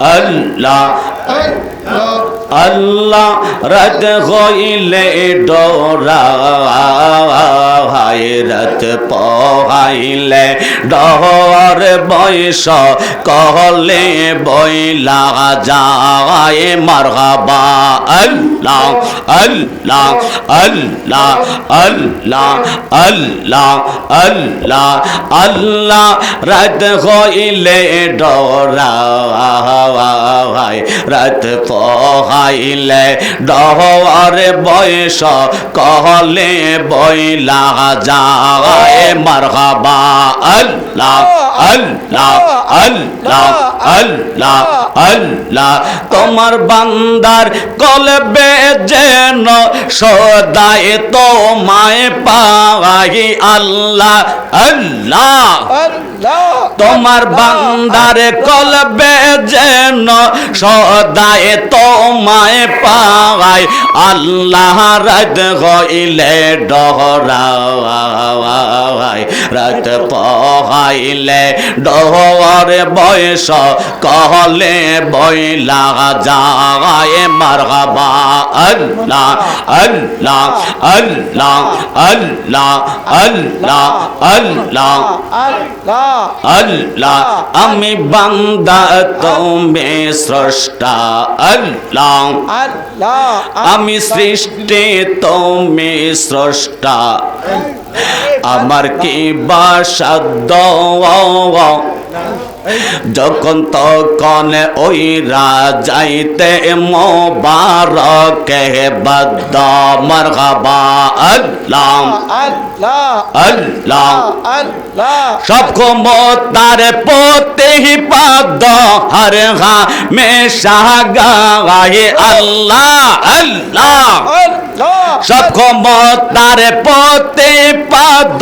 আল্লাহ। আল্লাহ রাত হইলে ডরা রাত পহাইলে ডর বয়স কহলে বইলা যায় মারহাবা। আল্লাহ আল্লাহ আল্লাহ আল্লাহ আল্লাহ আল্লাহ আল্লাহ রাত হইলে ডরা রাত পহাইলে ডহর বয়স কহলে বইলা যায় মারহাবা আল্লাহ। আল্লাহ আল্লাহ আল্লাহ আল্লাহ। তোমার বান্দার কলবে যেন সদায় তোমায় পাই আল্লাহ আল্লাহ। তোমার বান্দার কলবে যেন সদায় তোমায় পাই আল্লাহ। রাত হইলে ডহরাই রাত পহাইলে ডহর বয়স, কহলে বইলা যায় মারহাবা আল্লাহ আল্লাহ আল্লাহ আল্লাহ আল্লাহ আল্লাহ আল্লাহ, আমি বান্দা, তুমি স্রষ্টা। আল্লাহ, আমি সৃষ্টি, তুমি স্রষ্টা। আমার কি বাসাদ্দ 高 যখন তখন ওই রাজাইতে মোবারকে বাদ্দ মারহাবা আল্লাহ। আল্লাহ সব ক্ষমতার পতে পাদ হর হা মেশা গায়ে আল্লাহ আল্লাহ। সব ক্ষমতার পতে পাদ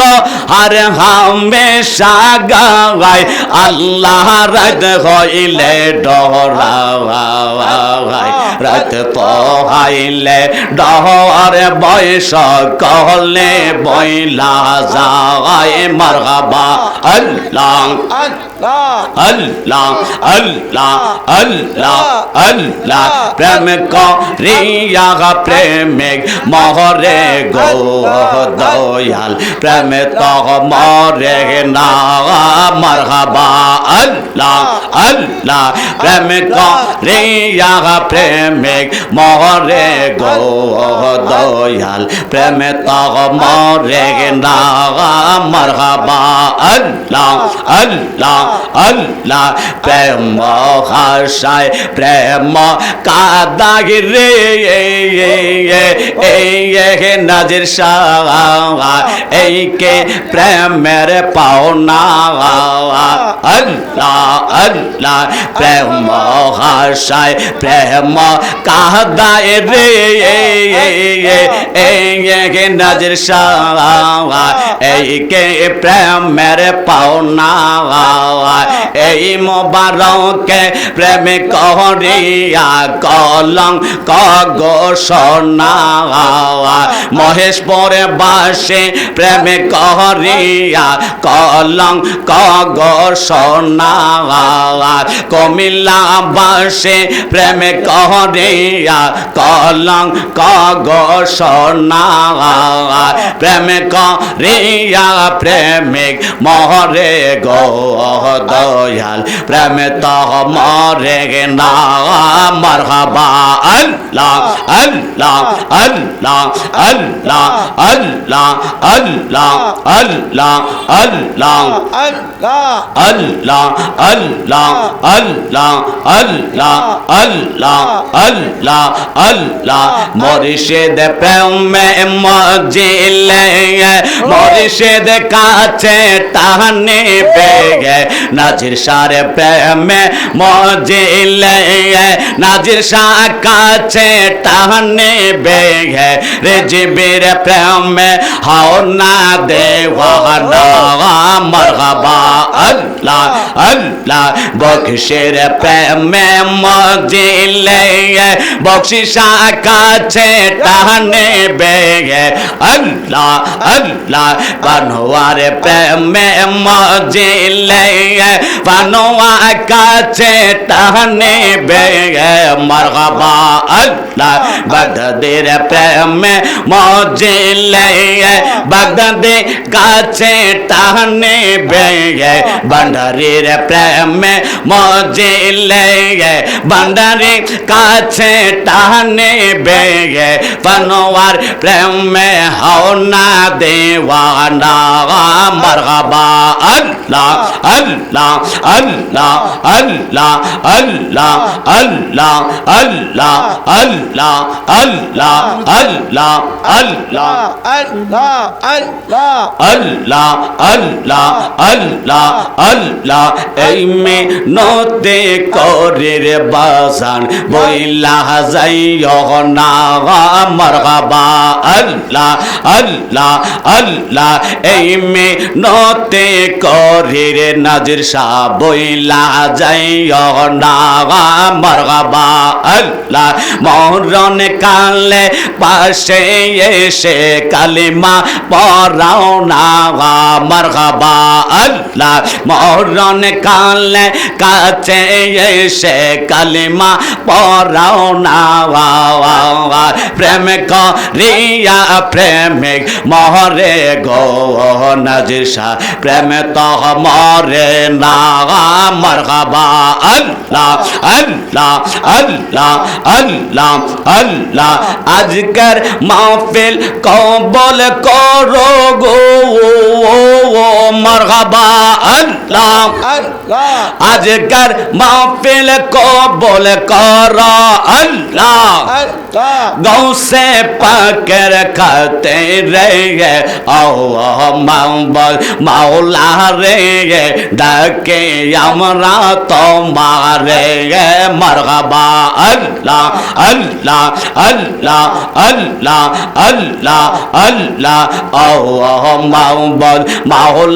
হর হামেশা গায় আল্লাহ রাত হইলে ডরাই রাত পহাইলে ডহর বয়স কহলে বইলা যায় মারহাবা। আল্লাহ আল্লাহ আল্লাহ আল্লাহ আল্লাহ প্রেম করিয়া প্রেমিক মহরে গো দয়াল প্রেম তহ মরে না মারহাবা আল্লাহ আল্লাহ প্রেম করিয়া প্রেমিক মহরে গো দয়াল প্রেম তহ মরে না মারহাবা আল্লাহ আল্লাহ اللہ پریم ہاشائے پریم کا داغر اے نظر شاہ اے کے پریم میرے پاؤنا اللہ اللہ پریم ہاشائے پریم کا داغر اے نظر شاہ اے کے پریم میرے پاؤنا এই মোবারকে প্রেমে করিয়া কলং কগোষণা মহেশ পরে বাসে প্রেমে করিয়া কলং কগোষণা কমিলা বাসে প্রেমে করিয়া কলং কগোষণা প্রেমে করিয়া প্রেমিক মহরে গো। দয়াল প্রেমে তহ মরে না। মারহাবা আল্লাহ আল্লাহ আল্লাহ আল্লাহ আল্লাহ আল্লাহ আল্লাহ। আল্লাহ আল্লাহ আল্লাহ আল্লাহ আল্লাহ আল্লাহ আল্লাহ আল্লাহ। মরিষেদ প্রেমে মজিলে মরিষেদ কাছে টানে বেগে নাজির সারে প্রেমে মজিলে নাজির শাহ কাছে টানে বেগে রেজিবির প্রেমে হাও না দেওয়ানা। মারহাবা আল্লাহ আল্লাহ বক্সের প্রেমে মজিলে বক্সিসা কাছে টানে বেগে আল্লাহ আল্লাহ পানোয়ার প্রেমে মজিলে পানোয়া কাছে টানে বেগে মারহাবা আল্লাহ বাগদাদের প্রেমে মজিলে বাগদাদে কাছে টানে বেগে گئے بندری رے پریم میں موجے لے گئے۔ بندری کاچے ٹہنے بے گئے۔ پنوار پریم میں ہو نہ دیوانا আল্লাহ আল্লাহ আল্লাহ আল্লাহ আল্লাহ আল্লাহ আল্লাহ আল্লাহ আল্লাহ আল্লাহ আল্লাহ আল্লাহ আল্লাহ আল্লাহ আল্লাহ আল্লাহ আল্লাহ এই মে নতে করে রে বাসান বইলা যাইও না মারহাবা আল্লাহ আল্লাহ আল্লাহ এই মে নতে করে রে নাজির শাহ বইলা যাইও না মারহাবা আল্লাহ। মরণ কালে পাশে এসে কালিমা পরাও না মারহাবা আল্লাহ। মরণ কালে কাছে এসে কালিমা পরাও না প্রেম করিয়া প্রেমিক মহরে গো নজিসা প্রেম তো মরে না মারহাবা আল্লাহ আল্লাহ আল্লাহ আল্লাহ আল্লাহ আজকের মাহফিল কবল করো গো مرغبا اللہ۔ آج کر محفل کو بول کر اللہ۔ گاؤں سے پکر کھاتے رہے او مولا رہے ڈکے یمرا تو مارے۔ مرغبا اللہ اللہ اللہ اللہ اللہ اللہ او مولا